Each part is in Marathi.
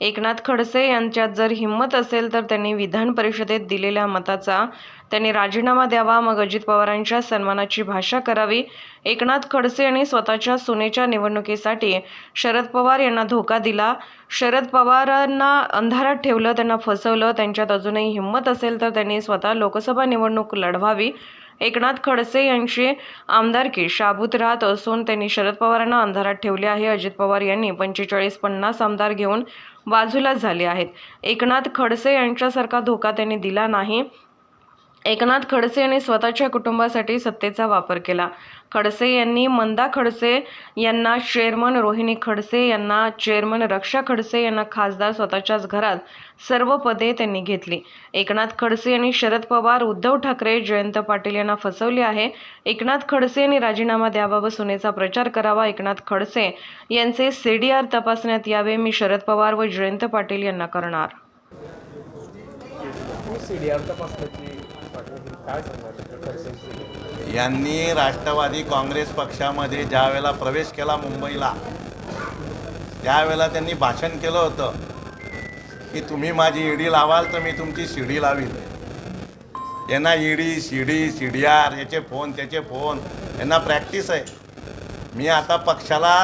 एकनाथ खडसे यांच्यात जर हिंमत असेल तर त्यांनी विधान परिषदेत दिलेल्या मताचा त्यांनी राजीनामा द्यावा. मग अजित पवारांच्या सन्मानाची भाषा करावी. एकनाथ खडसे यांनी स्वतःच्या सुनेच्या निवडणुकीसाठी शरद पवार यांना धोका दिला. शरद पवारांना अंधारात ठेवलं त्यांना फसवलं. त्यांच्यात अजूनही हिंमत असेल तर त्यांनी स्वतः लोकसभा निवडणूक लढवावी. एकनाथ खडसे यांची आमदारकी शाबूत राहत असून त्यांनी शरद पवारांना अंधारात ठेवले आहे. अजित पवार यांनी पंचेचाळीस पन्नास आमदार घेऊन बाजूला झाले आहेत. एकनाथ खडसे यांच्यासारखा धोका त्यांनी दिला नाही. एकनाथ खडसे यांनी स्वतःच्या कुटुंबासाठी सत्तेचा वापर केला. खडसे यांनी मंदा खडसे यांना चेअरमन रोहिणी खडसे यांना चेअरमन रक्षा खडसे यांना खासदार स्वतःच्याच घरात सर्व पदे त्यांनी घेतली. एकनाथ खडसे यांनी शरद पवार उद्धव ठाकरे जयंत पाटील यांना फसवले आहे. एकनाथ खडसे यांनी राजीनामा द्यावा व सुनेचा प्रचार करावा. एकनाथ खडसे यांचे सीडीआर तपासण्यात यावे. मी शरद पवार व जयंत पाटील यांना करणार. यांनी राष्ट्रवादी काँग्रेस पक्षामध्ये ज्या वेळेला प्रवेश केला मुंबईला त्यावेळेला त्यांनी भाषण केलं होतं की तुम्ही माझी ईडी लावाल तर मी तुमची शिडी लावीन. यांना ईडी शिडी सी डी आर याचे फोन त्याचे फोन यांना प्रॅक्टिस आहे. मी आता पक्षाला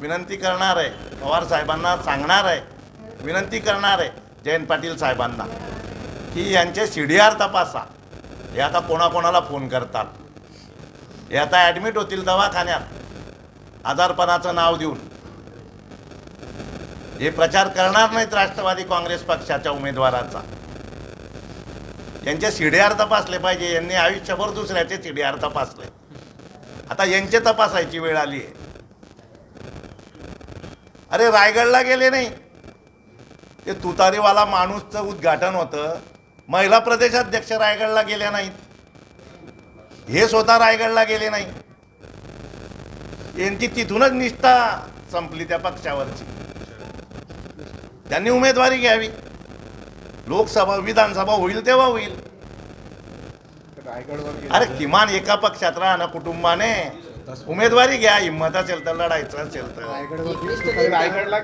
विनंती करणार आहे. पवार साहेबांना सांगणार आहे. विनंती करणार आहे जयंत पाटील साहेबांना की यांचे सी डी आर तपासा. हे आता कोणाकोणाला फोन करतात? हे आता ॲडमिट होतील दवाखान्यात. आजारपणाचं नाव देऊन. हे प्रचार करणार नाहीत राष्ट्रवादी काँग्रेस पक्षाच्या उमेदवाराचा. यांचे सीडीआर तपासले पाहिजे. यांनी आयुष्यभर दुसऱ्याचे सीडीआर तपासले. आता यांचे तपासायची वेळ आली आहे. अरे रायगडला गेले नाही. ते तुतारीवाला माणूसचं उद्घाटन होतं. महिला प्रदेशाध्यक्ष रायगडला गेल्या नाहीत. हे स्वतः रायगडला गेले नाही. यांची तिथूनच निष्ठा संपली त्या पक्षावरची. त्यांनी उमेदवारी घ्यावी. लोकसभा विधानसभा होईल तेव्हा होईल. अरे किमान एका पक्षात राहणं कुटुंबाने उमेदवारी घ्या. हिंमत असेल तर लढायचं असेल तर. रायगडला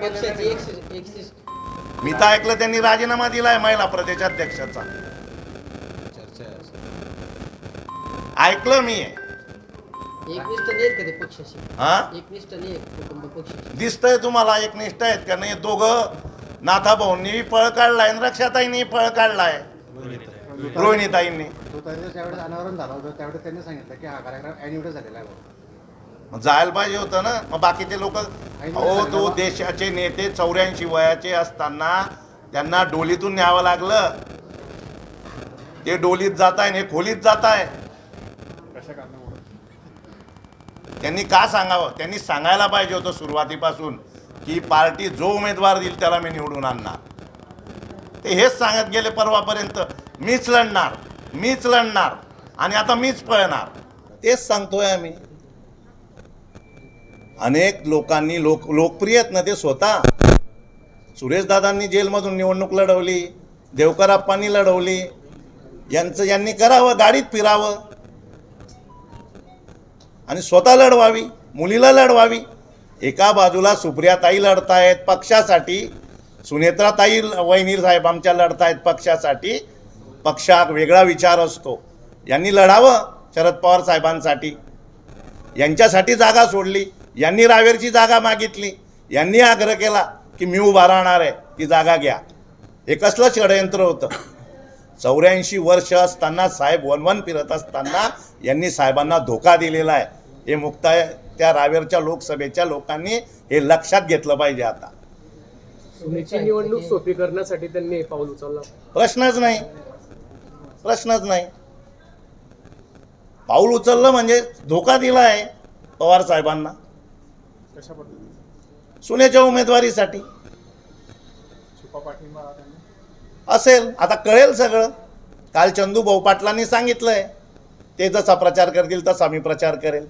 मी तर ऐकलं त्यांनी राजीनामा दिलाय महिला प्रदेशाध्यक्षाचा. ऐकलं मी. हा? दिसतंय तुम्हाला एकनिष्ठ आहेत का नाही? दोघं नाथा भाऊंनी पळ काढलाय आणि रक्षाताईंनी पळ काढलाय. रोहिणीताईंनी. तो तरी ज्यावेळेस अनावरण झालं होतं त्यावेळेस त्यांनी सांगितलं की हा कार्यक्रम ॲन्युटी झालेला आहे. जायला पाहिजे होतं ना. मग बाकीचे लोक अहो तो देशाचे नेते चौऱ्याऐंशी वयाचे असताना त्यांना डोलीतून न्यावं लागलं. ते डोलीत जात आहे हे खोलीत जात आहे त्यांनी का सांगावं? त्यांनी सांगायला पाहिजे होतं सुरुवातीपासून की पार्टी जो उमेदवार देईल त्याला मी निवडून आणणार. ते हेच सांगत गेले परवापर्यंत. मीच लढणार मीच लढणार आणि आता मीच पळणार. तेच सांगतोय आम्ही. अनेक लोकांनी लोक लोकप्रिय आहेत ना ते स्वतः. सुरेशदादांनी जेलमधून निवडणूक लढवली देवकराप्पांनी लढवली यांचं यांनी करावं गाडीत फिरावं. आणि स्वतः लढवावी मुलीला लढवावी. एका बाजूला सुप्रियाताई लढतायत पक्षासाठी सुनेत्राताई वैनीर साहेब आमच्या लढतायत पक्षासाठी. पक्षात वेगळा विचार असतो. यांनी लढावं शरद पवार साहेबांसाठी. यांच्यासाठी जागा सोडली. यांनी रावेरची जागा मागितली. यांनी आग्रह केला की मी उभा राहणार आहे ती जागा घ्या. हे कसलं षडयंत्र होतं? चौऱ्याऐंशी वर्ष असताना साहेब वनवन फिरत असताना यांनी साहेबांना धोका दिलेला आहे. हे मुक्ताय त्या रावेरच्या लोकसभेच्या लोकांनी हे लक्षात घेतलं पाहिजे आता. निवडणूक सोपी करण्यासाठी त्यांनी पाऊल उचललं. प्रश्नच नाही. प्रश्नच नाही. पाऊल उचललं म्हणजे धोका दिला आहे पवार साहेबांना. कशा पद्धतीने? सुनेच्या उमेदवारीसाठी. असेल. आता कळेल सगळं. काल चंदू भाऊ पाटलांनी सांगितलंय. ते जसा प्रचार करतील तसा मी प्रचार करेल.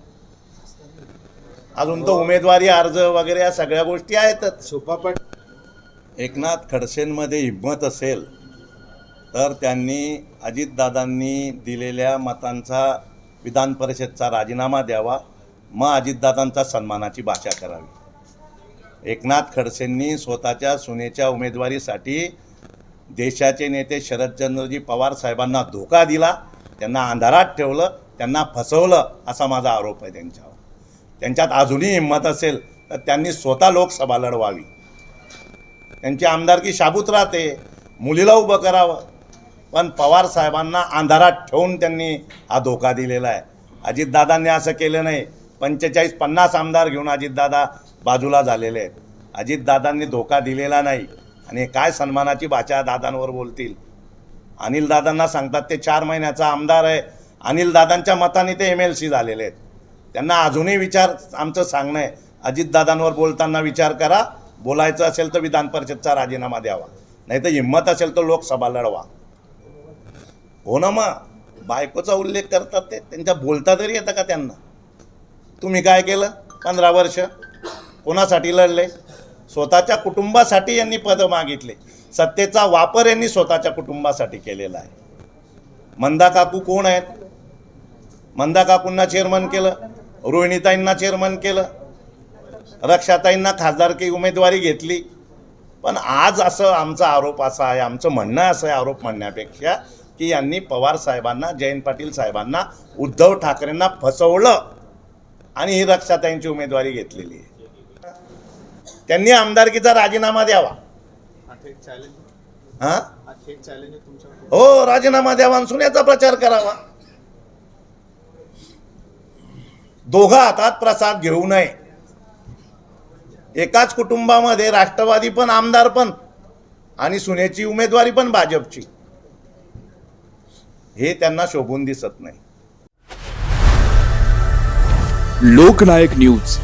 अजून तो उमेदवारी अर्ज वगैरे या सगळ्या गोष्टी आहेतच. एकनाथ खडसेंमध्ये हिंमत असेल तर त्यांनी अजितदादांनी दिलेल्या मतांचा विधान परिषदचा राजीनामा द्यावा. मग अजितदादांचा सन्मानाची भाषा करावी. एकनाथ खडसेंनी स्वतःच्या सुनेच्या उमेदवारीसाठी देशाचे नेते शरदचंद्रजी पवार साहेबांना धोका दिला त्यांना अंधारात ठेवलं त्यांना फसवलं असा माझा आरोप आहे त्यांच्यावर. त्यांच्यात अजूनही हिंमत असेल तर त्यांनी स्वतः लोकसभा लढवावी. त्यांची आमदारकी शाबूत राहते मुलीला उभं करावं. पण पवार साहेबांना अंधारात ठेवून त्यांनी हा धोका दिलेला आहे. अजितदादांनी असं केलं नाही. पंचेचाळीस पन्नास आमदार घेऊन अजितदादा बाजूला झालेले आहेत. अजितदादांनी धोका दिलेला नाही. आणि काय सन्मानाची भाषा दादांवर बोलतील? अनिलदादांना सांगतात ते चार महिन्याचा आमदार आहे. अनिलदादांच्या मताने ते एम एल सी झालेले आहेत. त्यांना अजूनही विचार आमचं सांगणं आहे. अजितदादांवर बोलताना विचार करा. बोलायचं असेल तर विधान परिषदचा राजीनामा द्यावा. नाही तर हिंमत असेल तर लोकसभा लढवा. हो ना मग? बायकोचा उल्लेख करतात ते. त्यांच्या बोलता तरी येतं का त्यांना? तुम्ही काय केलं? पंधरा वर्ष? कोणासाठी लढले? स्वतःच्या कुटुंबासाठी यांनी पदं मागितले. सत्तेचा वापर यांनी स्वतःच्या कुटुंबासाठी केलेला आहे. मंदा काकू कोण आहेत? मंदा काकूंना चेअरमन केलं रोहिणीताईंना चेअरमन केलं रक्षाताईंना खासदारकी उमेदवारी घेतली. पण आज असं आमचा आरोप असा आहे आमचं म्हणणं असं आहे आरोप म्हणण्यापेक्षा की यांनी पवार साहेबांना जयंत पाटील साहेबांना उद्धव ठाकरेंना फसवलं. आणि ही रक्षाताईंची उमेदवारी घेतलेली आहे. त्यांनी आमदारकीचा राजीनामा द्यावा. हा? हो राजीनामा द्यावा आणि सुन्याचा प्रचार करावा. दोघा हातात प्रसाद घेऊ नये. एकाच कुटुंबामध्ये राष्ट्रवादी पण आमदार पण आणि सुनेची उमेदवारी पण भाजपची. हे त्यांना शोभून दिसत नाही. लोकनायक न्यूज.